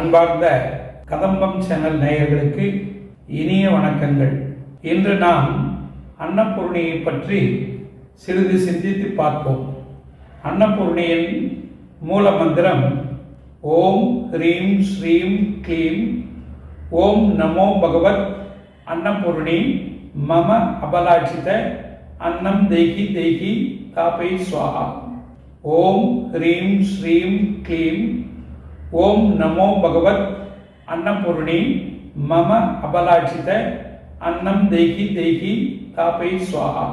அன்பார்ந்த கதம்பம் சேனல் நேயர்களுக்கு இனிய வணக்கங்கள். இன்று நாம் அன்னபூர்ணியை பற்றி சிறிது சிந்தித்து பார்ப்போம். அன்னபூர்ணியின் மூல மந்திரம் ஓம் ஹ்ரீம் ஸ்ரீம் க்ளீம் ஓம் நமோ பகவத் அன்னபூர்ணி மம அபலாட்சித அன்னம் தேகி தேகி தாபை சுவாகா ஓம் ஹ்ரீம் ஸ்ரீம் க்ளீம் ஓம் நமோ பகவத் அன்னபூர்ணி. மம அபலாட்சித அன்னம் தெய்கி தெய்கி தாபை சுவாகா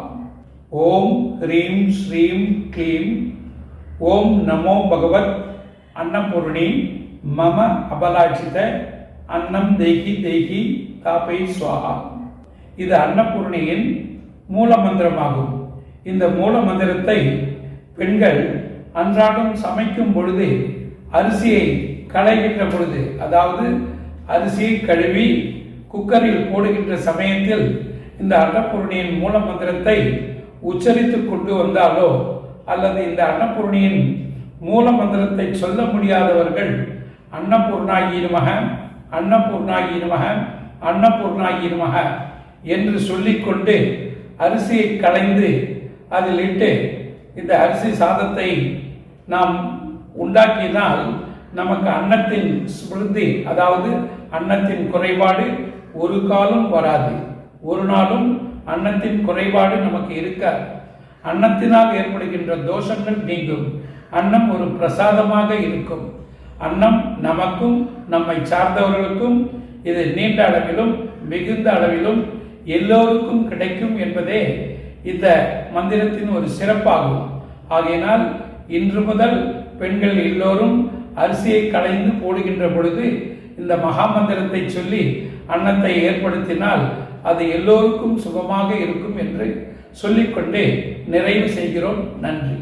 ஓம் ஹ்ரீம் ஸ்ரீம் க்ளீம். ஓம் நமோ பகவத் அன்னபூர்ணி. மம அபலாட்சித அன்னம் தெய்கி தெய்கி தாபை சுவாகா இது அன்னபூர்ணியின் மூல மந்திரமாகும் இந்த மூல மந்திரத்தை பெண்கள் அன்றாடம் சமைக்கும் பொழுது அரிசியை களைகின்ற பொழுது அதாவது அரிசியை கழுவி குக்கரில் போடுகின்ற சமயத்தில் இந்த அன்னபூர்ணியின் மூல மந்திரத்தை உச்சரித்து கொண்டு வந்தாலோ அல்லது இந்த அன்னபூர்ணியின் மூல மந்திரத்தை சொல்ல முடியாதவர்கள் அன்னபூர்ணாகி நமக அன்னபூர்ணாகியிருமக நமக அன்னபூர்ணாகி நமக என்று சொல்லிக்கொண்டு அரிசியை களைந்து அதில் இட்டு இந்த அரிசி சாதத்தை நாம் உண்டாக்கினால் நமக்கு அன்னத்தின் ஸ்மிருதி அதாவது அன்னத்தின் குறைபாடு ஒரு காலம் வராது. ஒரு நாளும் அன்னத்தின் குறைபாடு நமக்கு இருக்காது. அன்னத்தினால் ஏற்படுகின்ற தோஷங்கள் நீங்கும். அன்னம் ஒரு பிரசாதமாக இருக்கும். அன்னம் நமக்கும் நம்மை சார்ந்தவர்களுக்கும் இது நீண்ட அளவிலும் மிகுந்த அளவிலும் எல்லோருக்கும் கிடைக்கும் என்பதே இந்த மந்திரத்தின் ஒரு சிறப்பாகும். ஆகையினால் இன்று முதல் பெண்கள் எல்லோரும் அரிசியை களைந்து போடுகின்ற பொழுது இந்த மகாமந்திரத்தை சொல்லி அன்னத்தை ஏற்படுத்தினால் அது எல்லோருக்கும் சுகமாக இருக்கும் என்று சொல்லிக்கொண்டே நிறைவு செய்கிறோம். நன்றி.